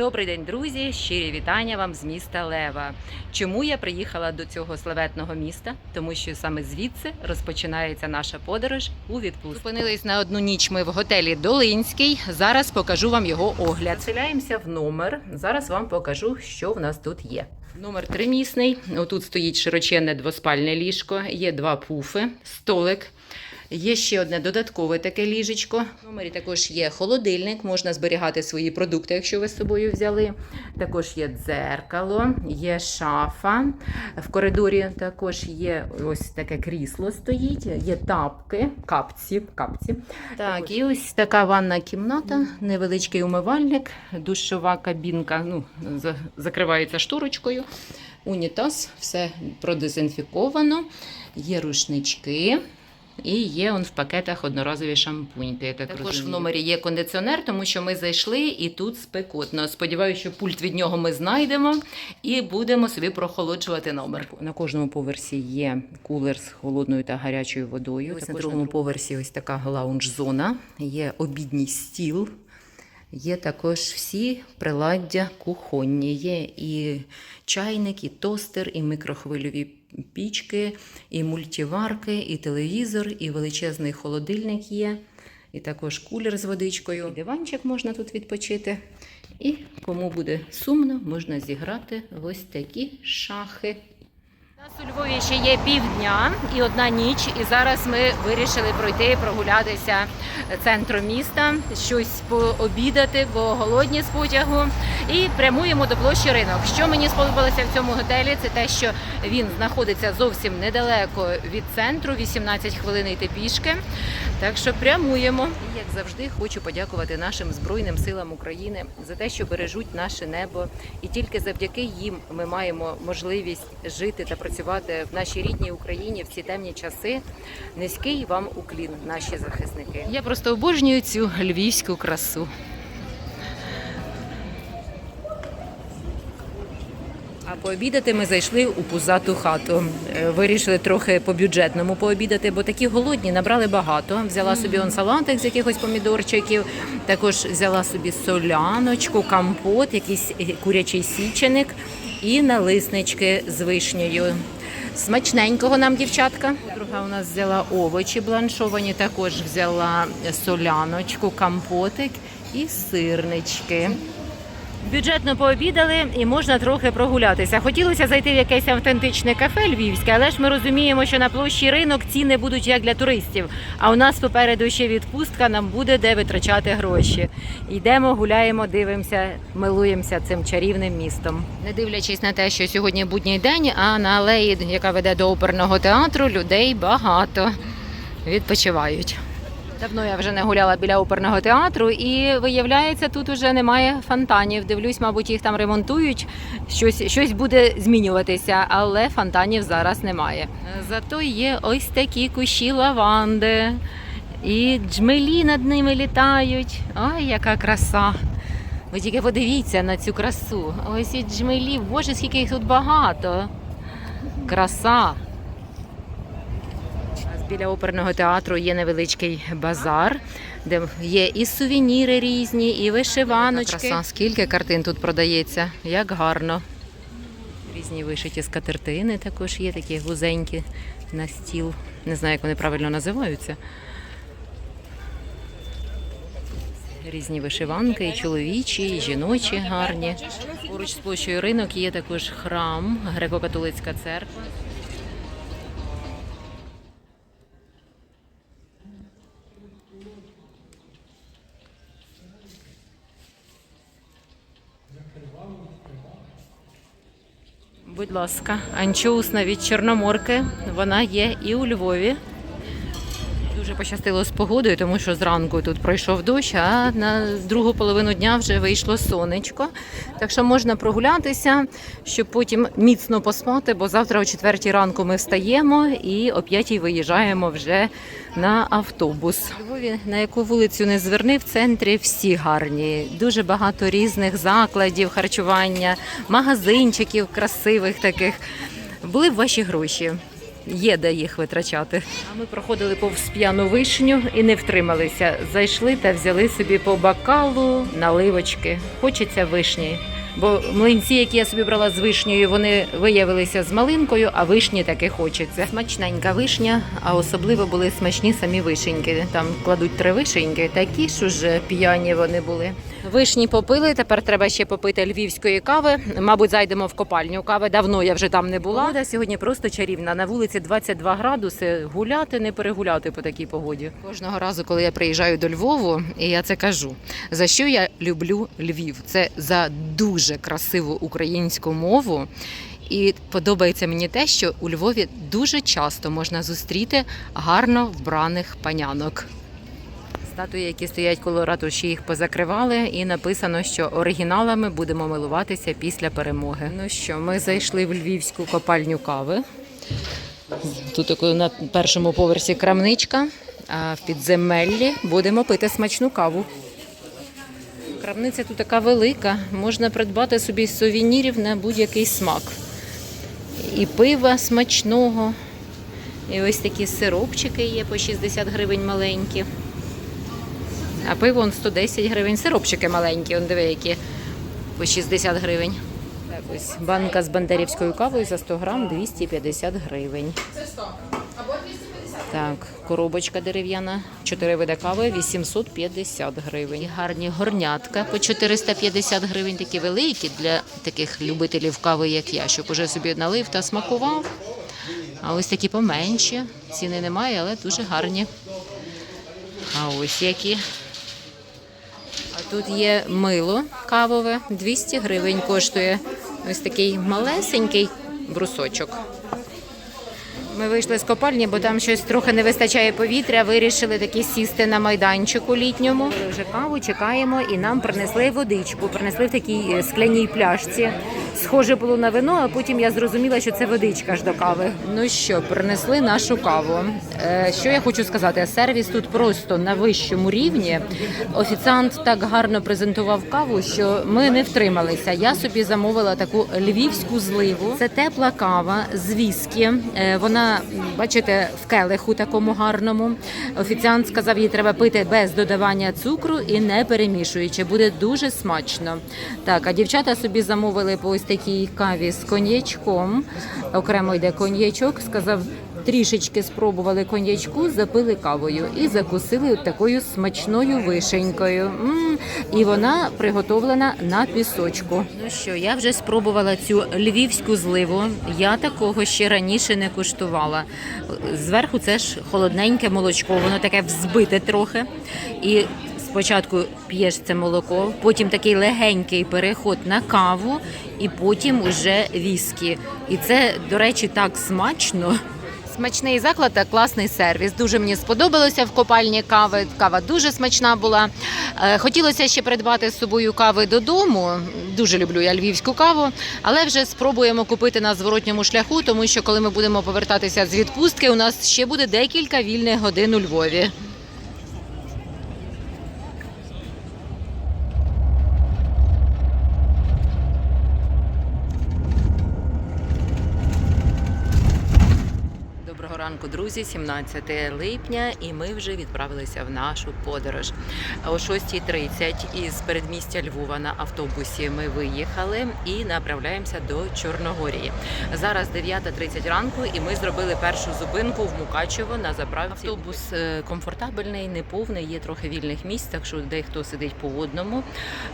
Добрий день, друзі! Щирі вітання вам з міста Лева. Чому я приїхала до цього славетного міста? Тому що саме звідси розпочинається наша подорож у відпустку. Зупинились на одну ніч ми в готелі Долинський. Зараз покажу вам його огляд. Заселяємося в номер. Зараз вам покажу, що в нас тут є. Номер тримісний. Отут стоїть широченне двоспальне ліжко, є два пуфи, столик. Є ще одне додаткове таке ліжечко. В номері також є холодильник, можна зберігати свої продукти, якщо ви з собою взяли. Також є дзеркало, є шафа. В коридорі також є ось таке крісло стоїть, є тапки, капці. капці. Так, і ось така ванна кімната, невеличкий умивальник, душова кабінка ну, закривається шторочкою. Унітаз, все продезінфіковано, є рушнички. І є он в пакетах одноразові шампуньки. Я так Також розумію. в номері є кондиціонер, тому що ми зайшли і тут спекотно. Сподіваюся, що пульт від нього ми знайдемо і будемо собі прохолоджувати номер. На кожному поверсі є кулер з холодною та гарячою водою. Ось на другому поверсі ось така лаунж-зона, є обідній стіл. Є також всі приладдя кухонні. Є і чайник, і тостер, і мікрохвильові пічки, і мультиварки, і телевізор, і величезний холодильник є, і також кулер з водичкою. І диванчик можна тут відпочити. І кому буде сумно, можна зіграти ось такі шахи. У Львові ще є півдня і одна ніч, і зараз ми вирішили пройти, прогулятися центром міста, щось пообідати, бо голодні з потягу. І прямуємо до площі ринок. Що мені сподобалося в цьому готелі, це те, що він знаходиться зовсім недалеко від центру, 18 хвилин йти пішки. Так що прямуємо. І як завжди, хочу подякувати нашим збройним силам України за те, що бережуть наше небо, і тільки завдяки їм ми маємо можливість жити та працювати в нашій рідній Україні в ці темні часи. Низький вам уклін, наші захисники. Я просто обожнюю цю львівську красу. А пообідати ми зайшли у пузату хату. Е, Вирішили трохи по бюджетному пообідати, бо такі голодні набрали багато. Взяла собі он салатик з якихось помідорчиків, також взяла собі соляночку, компот, якийсь е, курячий січеник і налиснички з вишнею. Смачненького нам дівчатка. Друга у нас взяла овочі бланшовані, також взяла соляночку, компотик і сирнички. Бюджетно пообідали і можна трохи прогулятися. Хотілося зайти в якесь автентичне кафе львівське, але ж ми розуміємо, що на площі ринок ціни будуть як для туристів. А у нас попереду ще відпустка, нам буде де витрачати гроші. Йдемо, гуляємо, дивимося, милуємося цим чарівним містом. Не дивлячись на те, що сьогодні будній день, а на алеї, яка веде до оперного театру, людей багато відпочивають. Давно я вже не гуляла біля оперного театру, і виявляється, тут уже немає фонтанів. Дивлюсь, мабуть, їх там ремонтують. Щось, щось буде змінюватися, але фонтанів зараз немає. Зато є ось такі кущі лаванди, і джмелі над ними літають. Ой, яка краса! Ви тільки подивіться на цю красу. Ось і джмелі, боже, скільки їх тут багато. Краса. Біля оперного театру є невеличкий базар, де є і сувеніри різні, і вишиваночки. Краса. Скільки картин тут продається, як гарно. Різні вишиті скатертини також є, такі вузенькі на стіл. Не знаю, як вони правильно називаються. Різні вишиванки, і чоловічі, і жіночі гарні. Поруч з площею ринок є також храм, греко-католицька церква. Будь ласка, анчоусна від Чорноморки. Вона є і у Львові. Дуже пощастило з погодою, тому що зранку тут пройшов дощ, а на другу половину дня вже вийшло сонечко. Так що можна прогулятися, щоб потім міцно поспати, бо завтра о четвертій ранку ми встаємо і о п'ятій виїжджаємо вже на автобус. На яку вулицю не зверни, в центрі всі гарні. Дуже багато різних закладів, харчування, магазинчиків красивих таких. Були б ваші гроші. Є де їх витрачати. А ми проходили повз п'яну вишню і не втрималися. Зайшли та взяли собі по бокалу наливочки. Хочеться вишні. Бо млинці, які я собі брала з вишнею, вони виявилися з малинкою, а вишні таки хочеться. Смачненька вишня, а особливо були смачні самі вишеньки. Там кладуть три вишеньки, такі ж уже п'яні вони були. Вишні попили. Тепер треба ще попити львівської кави. Мабуть, зайдемо в копальню кави. Давно я вже там не була. Погода сьогодні просто чарівна. На вулиці 22 градуси. Гуляти, не перегуляти по такій погоді. Кожного разу, коли я приїжджаю до Львову, і я це кажу. За що я люблю Львів? Це за дуже красиву українську мову. І подобається мені те, що у Львові дуже часто можна зустріти гарно вбраних панянок. Статуї, які стоять коло ратуші, їх позакривали, і написано, що оригіналами будемо милуватися після перемоги. Ну що, ми зайшли в львівську копальню кави. Тут на першому поверсі крамничка, а в підземеллі будемо пити смачну каву. Крамниця тут така велика, можна придбати собі сувенірів на будь-який смак. І пива смачного, і ось такі сиропчики є по 60 гривень маленькі. А пиво он 110 гривень. Сиропчики маленькі, он диви, які по 60 гривень. Так, ось банка з бандерівською кавою за 100 грам 250 гривень. Так, коробочка дерев'яна, 4 види кави 850 гривень. Гарні горнятка по 450 гривень, такі великі для таких любителів кави, як я, щоб уже собі налив та смакував. А ось такі поменші. Ціни немає, але дуже гарні. А ось які. Тут є мило кавове, 200 гривень коштує. Ось такий малесенький брусочок. Ми вийшли з копальні, бо там щось трохи не вистачає повітря. Вирішили таки сісти на майданчику літньому. Вже каву чекаємо, і нам принесли водичку. Принесли в такій е, скляній пляшці. Схоже було на вино, а потім я зрозуміла, що це водичка ж до кави. Ну що, принесли нашу каву. Е, Що я хочу сказати? Сервіс тут просто на вищому рівні. Офіціант так гарно презентував каву, що ми не втрималися. Я собі замовила таку львівську зливу. Це тепла кава з віскі. Е, Вона, бачите, в келиху такому гарному. Офіціант сказав, їй треба пити без додавання цукру і не перемішуючи. Буде дуже смачно. Так, а дівчата собі замовили по ось такій каві з коньячком. Окремо йде коньячок. Сказав, трішечки спробували коньячку, запили кавою і закусили такою смачною вишенькою. м І вона приготовлена на пісочку. Ну що, я вже спробувала цю львівську зливу. Я такого ще раніше не куштувала. Зверху це ж холодненьке молочко, воно таке взбите трохи. І Спочатку п'єш це молоко, потім такий легенький переход на каву, і потім уже віскі. І це, до речі, так смачно. Смачний заклад та класний сервіс. Дуже мені сподобалося в копальні кави. Кава дуже смачна була. Е, Хотілося ще придбати з собою кави додому. Дуже люблю я львівську каву, але вже спробуємо купити на зворотньому шляху, тому що коли ми будемо повертатися з відпустки, у нас ще буде декілька вільних годин у Львові. Ранку, друзі, 17 липня, і ми вже відправилися в нашу подорож. О 6.30 із передмістя Львова на автобусі ми виїхали і направляємося до Чорногорії. Зараз 9.30 ранку, і ми зробили першу зупинку в Мукачево на заправці. Автобус е, комфортабельний, неповний, є трохи вільних місць, так що дехто сидить по одному.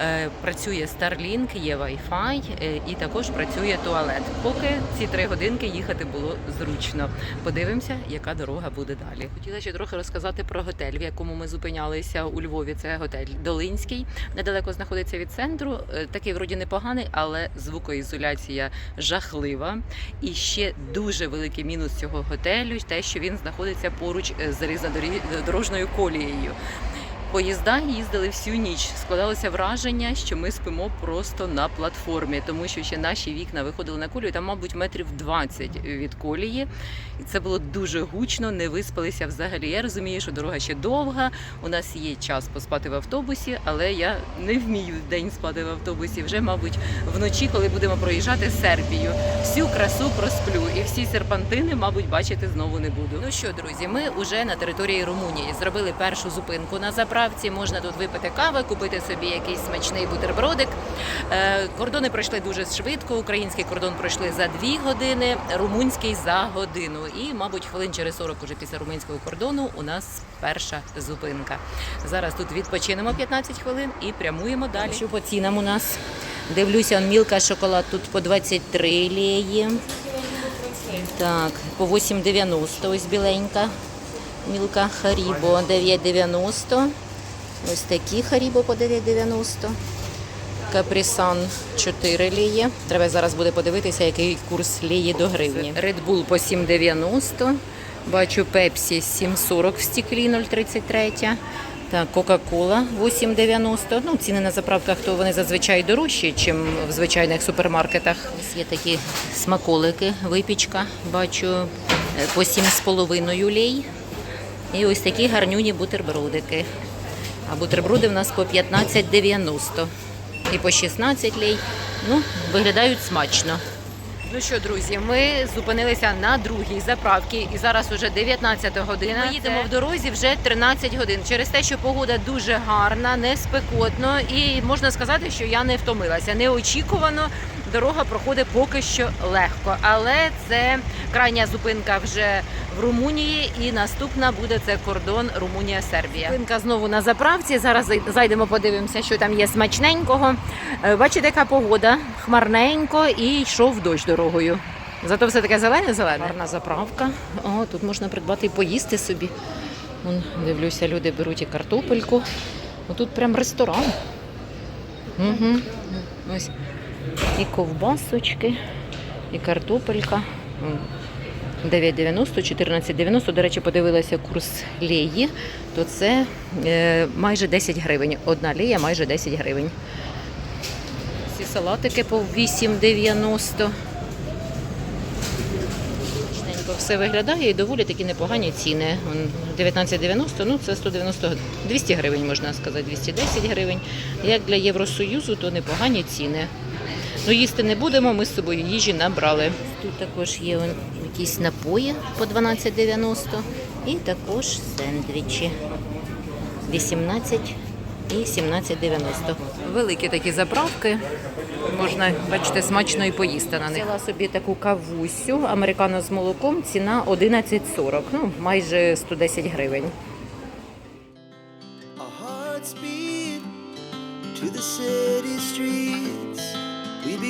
Е, Працює Starlink, є Wi-Fi е, і також працює туалет. Поки ці три годинки їхати було зручно. Подивимося, яка дорога буде далі. Хотіла ще трохи розказати про готель, в якому ми зупинялися у Львові. Це готель Долинський, недалеко знаходиться від центру. Е, Такий вроді непоганий, але звукоізоляція жахлива. І ще дуже великий мінус цього готелю те, що він знаходиться поруч е, з різнодорожною колією. Поїзда їздили всю ніч. Складалося враження, що ми спимо просто на платформі, тому що ще наші вікна виходили на колію, там, мабуть, метрів 20 від колії. І це було дуже гучно, не виспалися взагалі. Я розумію, що дорога ще довга. У нас є час поспати в автобусі, але я не вмію день спати в автобусі. Вже, мабуть, вночі, коли будемо проїжджати Сербію. Всю красу просплю і всі серпантини, мабуть, бачити знову не буду. Ну що, друзі, ми вже на території Румунії зробили першу зупинку на заправці. Можна тут випити кави, купити собі якийсь смачний бутербродик. Е, Кордони пройшли дуже швидко. Український кордон пройшли за дві години, румунський за годину. І, мабуть, хвилин через 40 уже після румунського кордону у нас перша зупинка. Зараз тут відпочинемо 15 хвилин і прямуємо далі. Що по цінам у нас? Дивлюся, он мілка шоколад тут по 23 леї. Так, по 8,90 ось біленька. Мілка Харібо 9,90. Ось такі Харібо по 9,90. Капрісан 4 лії. Треба зараз буде подивитися, який курс лії до гривні. Red Bull по 7,90. Бачу Пепсі 7,40 в стеклі 0,33. Так, Кока-Кола 8,90. Ну, ціни на заправках то вони зазвичай дорожчі, ніж в звичайних супермаркетах. Ось є такі смаколики, випічка. Бачу е, по 7,5 лей. І ось такі гарнюні бутербродики. А бутерброди в нас по 15,90 і по 16 лей. Ну, виглядають смачно. Ну що, друзі, ми зупинилися на другій заправці, і зараз уже 19 година. Ми їдемо в дорозі вже 13 годин. Через те, що погода дуже гарна, не спекотно, і можна сказати, що я не втомилася. Неочікувано дорога проходить поки що легко, але це крайня зупинка вже в Румунії, і наступна буде це кордон Румунія-Сербія. Зупинка знову на заправці. Зараз зайдемо, подивимося, що там є смачненького. Е, Бачите, яка погода хмарненько і йшов дощ дорогою. Зато все таке зелене зелене. Гарна заправка. О, тут можна придбати і поїсти собі. Вон, дивлюся, люди беруть і картопельку. О, тут прям ресторан. Угу. Ось і ковбасочки, і картопелька. 9,90, 14,90. До речі, подивилася курс леї, то це е, майже 10 гривень. Одна лея майже 10 гривень. Ці салатики по 8,90. Смачненько все виглядає і доволі такі непогані ціни. 19,90, ну це 190, 200 гривень, можна сказати, 210 гривень. Як для Євросоюзу, то непогані ціни. Ну, їсти не будемо, ми з собою їжі набрали. Тут також є якісь напої по 12,90 і також сендвічі 18 і 17,90. Великі такі заправки. Можна, бачите, смачно і поїсти на них. Взяла собі таку кавусю, американо з молоком, ціна 11,40, ну майже 110 гривень. To the city streets.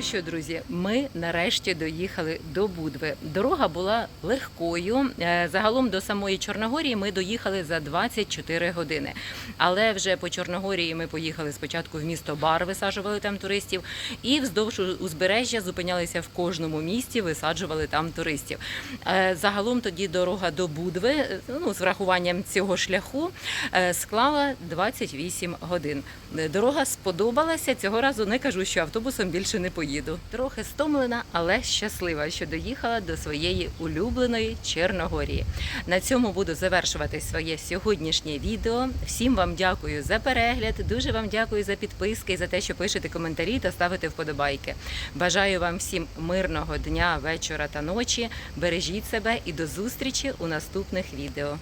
Ну що, друзі, ми нарешті доїхали до Будви. Дорога була легкою. Е, Загалом до самої Чорногорії ми доїхали за 24 години. Але вже по Чорногорії ми поїхали спочатку в місто Бар, висаджували там туристів, і вздовж узбережжя зупинялися в кожному місті, висаджували там туристів. Е, Загалом тоді дорога до Будви, е, ну з врахуванням цього шляху, склала 28 годин. Дорога сподобалася. Цього разу не кажу, що автобусом більше не поїду. Трохи стомлена, але щаслива, що доїхала до своєї улюбленої Чорногорії. На цьому буду завершувати своє сьогоднішнє відео. Всім вам дякую за перегляд. Дуже вам дякую за підписки, за те, що пишете коментарі та ставите вподобайки. Бажаю вам всім мирного дня, вечора та ночі. Бережіть себе і до зустрічі у наступних відео.